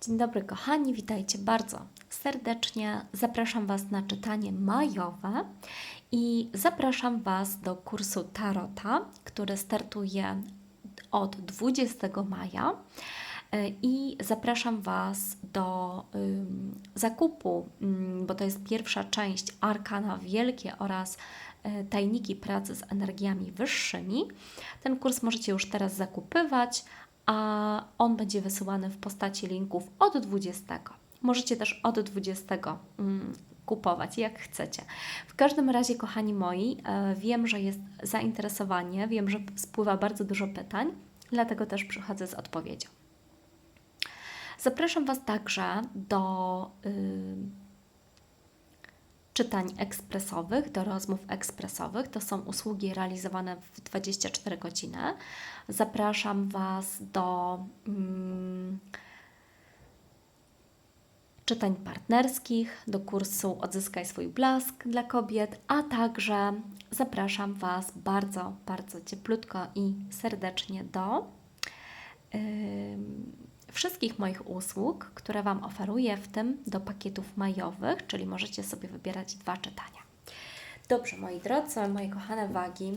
Dzień dobry, kochani, witajcie bardzo serdecznie. Zapraszam Was na czytanie majowe i zapraszam Was do kursu Tarota, który startuje od 20 maja. E, I zapraszam Was do ym, zakupu, ym, bo to jest pierwsza część Arkana Wielkie oraz e, tajniki pracy z energiami wyższymi. Ten kurs możecie już teraz zakupywać, a on będzie wysyłany w postaci linków od 20. Możecie też od 20 mm, kupować, jak chcecie. W każdym razie, kochani moi, e, wiem, że jest zainteresowanie, wiem, że spływa bardzo dużo pytań, dlatego też przychodzę z odpowiedzią. Zapraszam Was także do y, czytań ekspresowych, do rozmów ekspresowych. To są usługi realizowane w 24 godziny. Zapraszam Was do mm, czytań partnerskich, do kursu Odzyskaj swój blask dla kobiet, a także zapraszam Was bardzo, bardzo cieplutko i serdecznie do wszystkich moich usług, które Wam oferuję, w tym do pakietów majowych, czyli możecie sobie wybierać dwa czytania. Dobrze, moi drodzy, moje kochane wagi,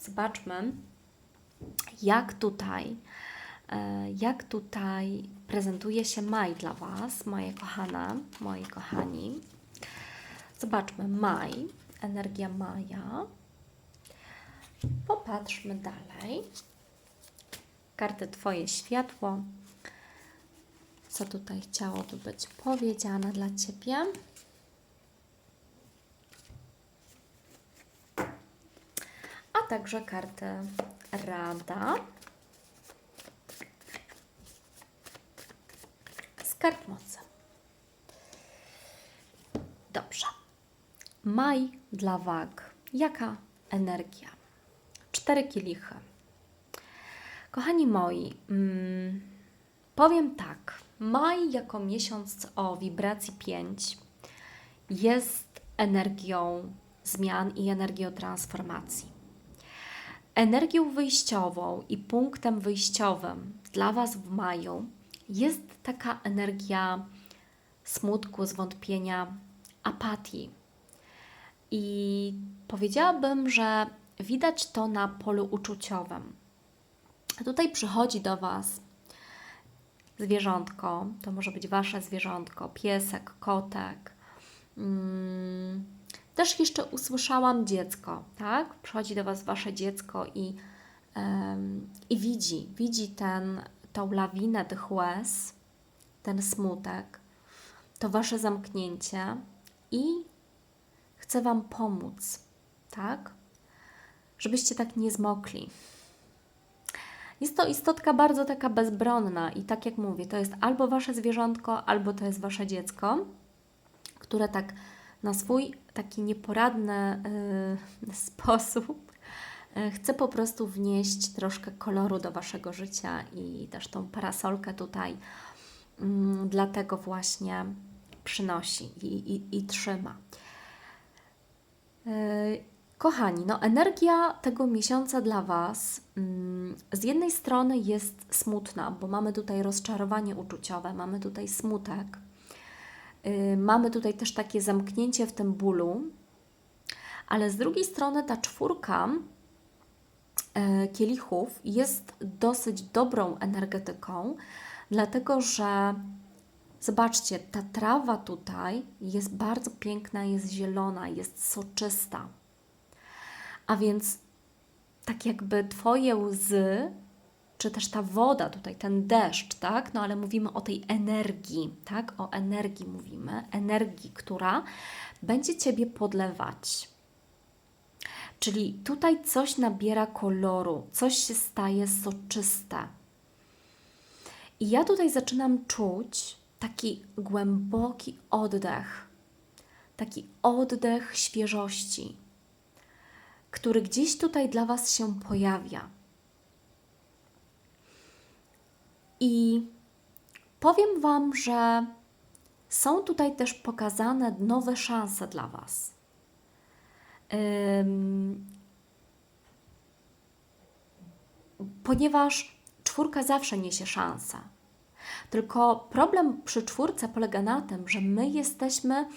zobaczmy, jak tutaj, e, jak tutaj prezentuje się maj dla Was, moje kochane, moi kochani. Zobaczmy maj, energia maja. Popatrzmy dalej. Karty Twoje światło. Co tutaj chciałoby być powiedziane dla Ciebie? A także karty Rada. Z kart mocy. Dobrze. Maj dla wag. Jaka energia? Cztery kielichy. Kochani moi, mm, powiem tak. Maj jako miesiąc o wibracji 5 jest energią zmian i energią transformacji. Energią wyjściową i punktem wyjściowym dla Was w maju jest taka energia smutku, zwątpienia, apatii. I powiedziałabym, że widać to na polu uczuciowym. Tutaj przychodzi do Was zwierzątko, to może być Wasze zwierzątko, piesek, kotek. Mm, Też jeszcze usłyszałam dziecko, tak? Przychodzi do Was Wasze dziecko i, i widzi, widzi ten, tą lawinę tych łez, ten smutek, to Wasze zamknięcie i chce Wam pomóc, tak? Żebyście tak nie zmokli. Jest to istotka bardzo taka bezbronna i tak jak mówię, to jest albo Wasze zwierzątko, albo to jest Wasze dziecko, które tak na swój taki nieporadny y, sposób y, chce po prostu wnieść troszkę koloru do Waszego życia i też tą parasolkę tutaj mm, dlatego właśnie przynosi i, i, i trzyma. Y, Kochani, no energia tego miesiąca dla Was mm, z jednej strony jest smutna, bo mamy tutaj rozczarowanie uczuciowe, mamy tutaj smutek, yy, mamy tutaj też takie zamknięcie w tym bólu, ale z drugiej strony ta czwórka yy, kielichów jest dosyć dobrą energetyką, dlatego że zobaczcie, ta trawa tutaj jest bardzo piękna, jest zielona, jest soczysta. A więc tak jakby Twoje łzy, czy też ta woda, tutaj ten deszcz, tak? No ale mówimy o tej energii, tak? O energii mówimy, energii, która będzie Ciebie podlewać. Czyli tutaj coś nabiera koloru, coś się staje soczyste. I ja tutaj zaczynam czuć taki głęboki oddech, taki oddech świeżości który gdzieś tutaj dla Was się pojawia. I powiem Wam, że są tutaj też pokazane nowe szanse dla Was. Ponieważ czwórka zawsze niesie szansę. Tylko problem przy czwórce polega na tym, że my jesteśmy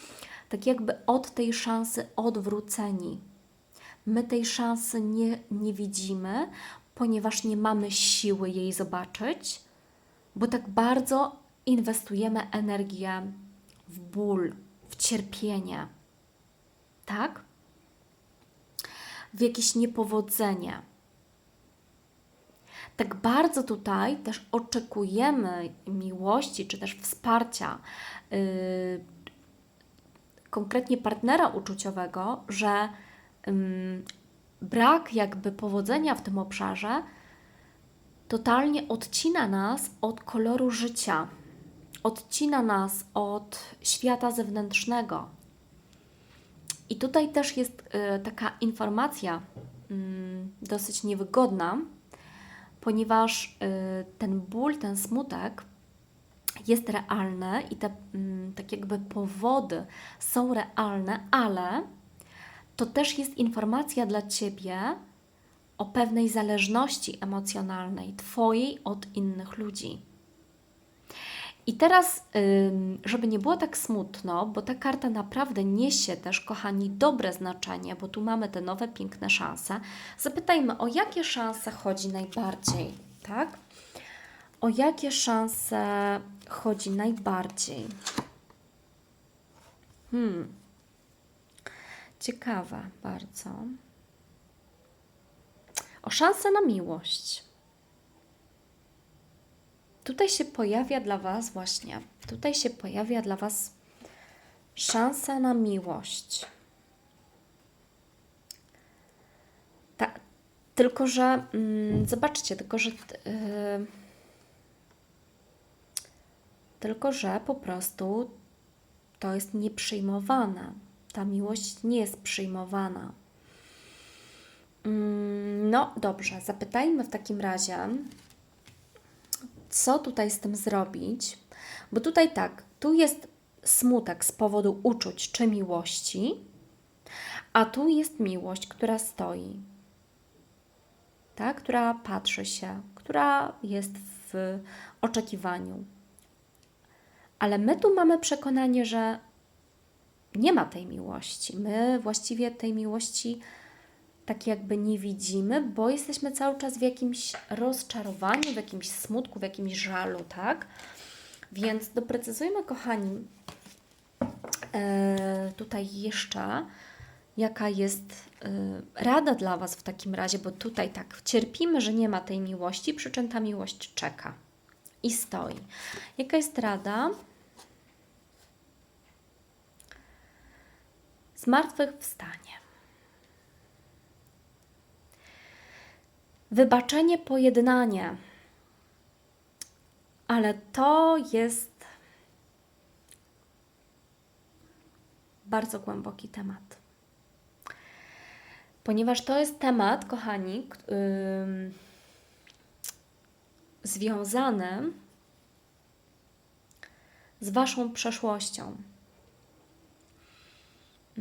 tak jakby od tej szansy odwróceni. My tej szansy nie, nie widzimy, ponieważ nie mamy siły jej zobaczyć, bo tak bardzo inwestujemy energię w ból, w cierpienie. Tak? W jakieś niepowodzenie. Tak bardzo tutaj też oczekujemy miłości, czy też wsparcia, yy, konkretnie partnera uczuciowego, że brak jakby powodzenia w tym obszarze totalnie odcina nas od koloru życia, odcina nas od świata zewnętrznego. I tutaj też jest y, taka informacja dosyć niewygodna, ponieważ y, ten ból, ten smutek jest realny i te tak jakby powody są realne, ale to też jest informacja dla Ciebie o pewnej zależności emocjonalnej Twojej od innych ludzi. I teraz, żeby nie było tak smutno, bo ta karta naprawdę niesie też, kochani, dobre znaczenie, bo tu mamy te nowe, piękne szanse. Zapytajmy, o jakie szanse chodzi najbardziej, tak? O jakie szanse chodzi najbardziej? Hmm. Ciekawe bardzo. O szansę na miłość. Tutaj się pojawia dla Was właśnie, tutaj się pojawia dla Was szansa na miłość. Ta, tylko, że mm, zobaczcie, tylko, że yy, tylko, że po prostu to jest nieprzyjmowane ta miłość nie jest przyjmowana. Mm, no dobrze, zapytajmy w takim razie, co tutaj z tym zrobić, bo tutaj tak, tu jest smutek z powodu uczuć czy miłości, a tu jest miłość, która stoi, tak? która patrzy się, która jest w oczekiwaniu. Ale my tu mamy przekonanie, że nie ma tej miłości. My właściwie tej miłości tak jakby nie widzimy, bo jesteśmy cały czas w jakimś rozczarowaniu, w jakimś smutku, w jakimś żalu, tak? Więc doprecyzujmy, kochani, e, tutaj jeszcze, jaka jest e, rada dla Was w takim razie, bo tutaj tak cierpimy, że nie ma tej miłości, przy czym ta miłość czeka i stoi. Jaka jest rada? Zmartwychwstanie. Wybaczenie, pojednanie. Ale to jest bardzo głęboki temat. Ponieważ to jest temat, kochani, yy, związany z Waszą przeszłością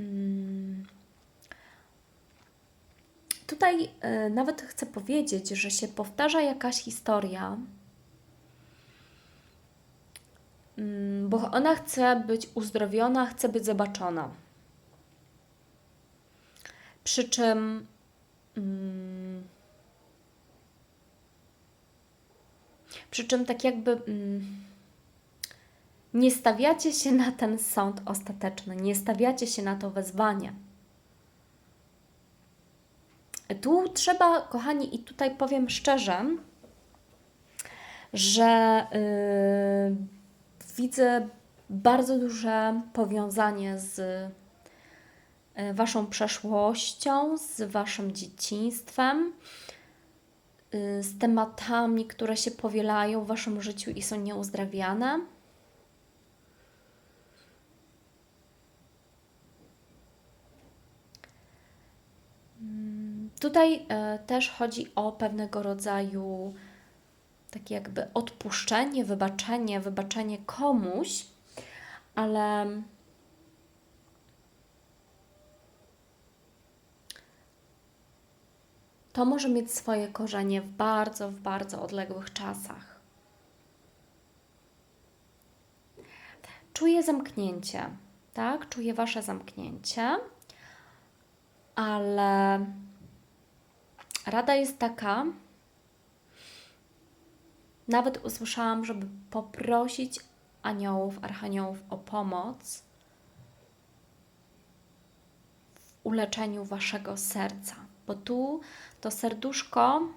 Mm. Tutaj y, nawet chcę powiedzieć, że się powtarza jakaś historia, y, bo ona chce być uzdrowiona, chce być zobaczona. Przy czym y, przy czym tak jakby mm, nie stawiacie się na ten sąd ostateczny, nie stawiacie się na to wezwanie. Tu trzeba, kochani, i tutaj powiem szczerze, że yy, widzę bardzo duże powiązanie z yy, Waszą przeszłością, z Waszym dzieciństwem, yy, z tematami, które się powielają w Waszym życiu i są nieuzdrawiane. Tutaj e, też chodzi o pewnego rodzaju takie jakby odpuszczenie, wybaczenie, wybaczenie komuś, ale to może mieć swoje korzenie w bardzo, w bardzo odległych czasach. czuję zamknięcie, tak? Czuję Wasze zamknięcie, ale rada jest taka, nawet usłyszałam, żeby poprosić aniołów, archaniołów o pomoc w uleczeniu Waszego serca, bo tu to serduszko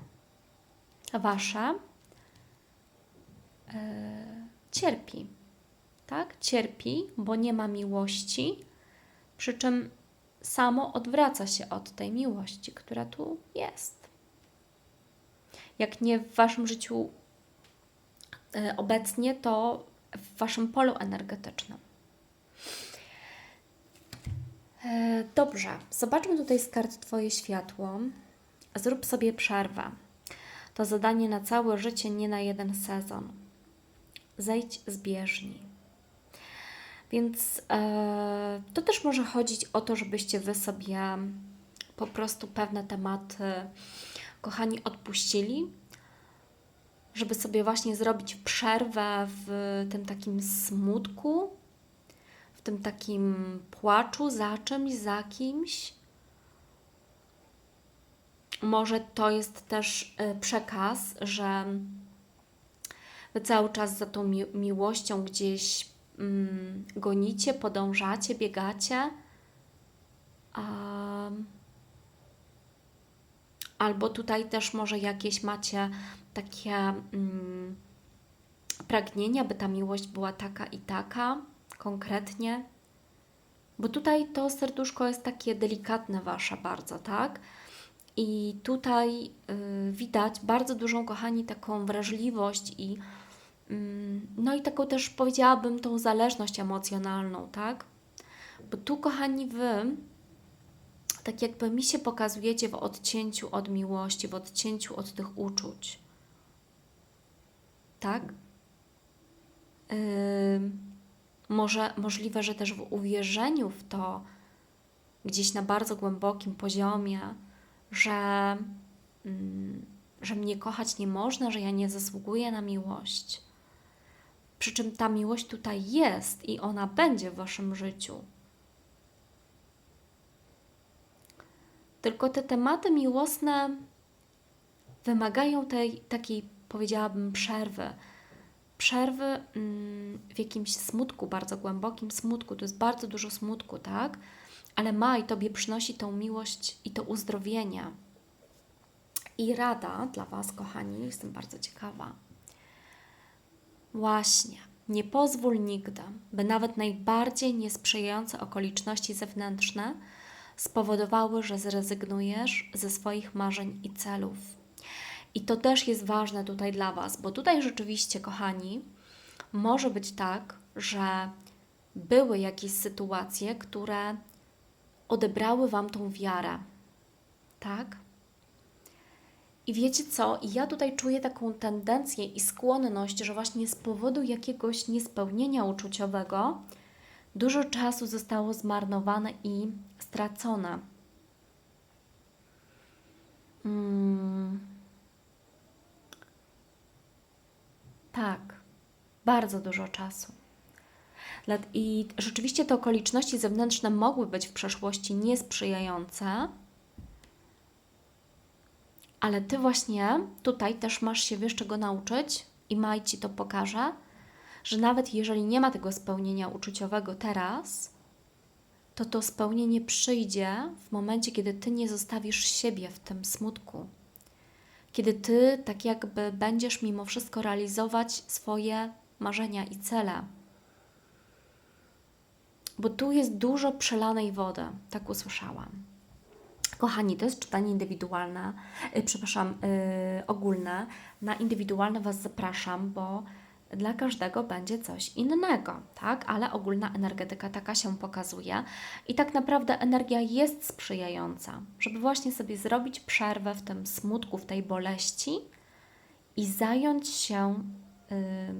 Wasze yy, cierpi tak? Cierpi, bo nie ma miłości, przy czym samo odwraca się od tej miłości, która tu jest. Jak nie w Waszym życiu y, obecnie, to w Waszym polu energetycznym. E, Dobrze, zobaczmy tutaj z kart Twoje światło. Zrób sobie przerwę. To zadanie na całe życie, nie na jeden sezon. Zejdź z bieżni. Więc e, to też może chodzić o to, żebyście Wy sobie po prostu pewne tematy, kochani, odpuścili, żeby sobie właśnie zrobić przerwę w tym takim smutku, w tym takim płaczu za czymś, za kimś. Może to jest też e, przekaz, że Wy cały czas za tą mi miłością gdzieś mm, gonicie, podążacie, biegacie. Um, albo tutaj też może jakieś macie takie mm, pragnienia, by ta miłość była taka i taka, konkretnie. Bo tutaj to serduszko jest takie delikatne wasze bardzo, tak? I tutaj y, widać bardzo dużą, kochani, taką wrażliwość i no i taką też powiedziałabym tą zależność emocjonalną, tak? Bo tu, kochani, wy tak jakby mi się pokazujecie w odcięciu od miłości, w odcięciu od tych uczuć. Tak? Yy, może możliwe, że też w uwierzeniu w to, gdzieś na bardzo głębokim poziomie, że, yy, że mnie kochać nie można, że ja nie zasługuję na miłość przy czym ta miłość tutaj jest i ona będzie w waszym życiu. Tylko te tematy miłosne wymagają tej takiej, powiedziałabym, przerwy. Przerwy mm, w jakimś smutku, bardzo głębokim smutku. To jest bardzo dużo smutku, tak? Ale maj tobie przynosi tą miłość i to uzdrowienie. I rada dla Was, kochani, jestem bardzo ciekawa Właśnie, nie pozwól nigdy, by nawet najbardziej niesprzyjające okoliczności zewnętrzne spowodowały, że zrezygnujesz ze swoich marzeń i celów. I to też jest ważne tutaj dla Was, bo tutaj rzeczywiście, kochani, może być tak, że były jakieś sytuacje, które odebrały Wam tą wiarę, tak? I wiecie co? Ja tutaj czuję taką tendencję i skłonność, że właśnie z powodu jakiegoś niespełnienia uczuciowego dużo czasu zostało zmarnowane i stracone. Hmm. Tak, bardzo dużo czasu. I rzeczywiście te okoliczności zewnętrzne mogły być w przeszłości niesprzyjające ale ty właśnie tutaj też masz się wiesz czego nauczyć i Maj ci to pokaże, że nawet jeżeli nie ma tego spełnienia uczuciowego teraz, to to spełnienie przyjdzie w momencie, kiedy ty nie zostawisz siebie w tym smutku. Kiedy ty tak jakby będziesz mimo wszystko realizować swoje marzenia i cele. Bo tu jest dużo przelanej wody, tak usłyszałam. Kochani, to jest czytanie indywidualne, yy, przepraszam, yy, ogólne. Na indywidualne Was zapraszam, bo dla każdego będzie coś innego, tak? Ale ogólna energetyka taka się pokazuje i tak naprawdę energia jest sprzyjająca, żeby właśnie sobie zrobić przerwę w tym smutku, w tej boleści i zająć się, yy,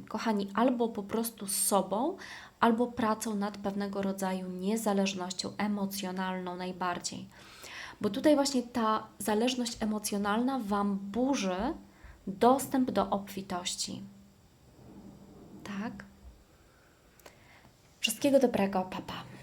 kochani, albo po prostu sobą, albo pracą nad pewnego rodzaju niezależnością emocjonalną najbardziej bo tutaj właśnie ta zależność emocjonalna Wam burzy dostęp do obfitości. Tak? Wszystkiego dobrego, papa. Pa.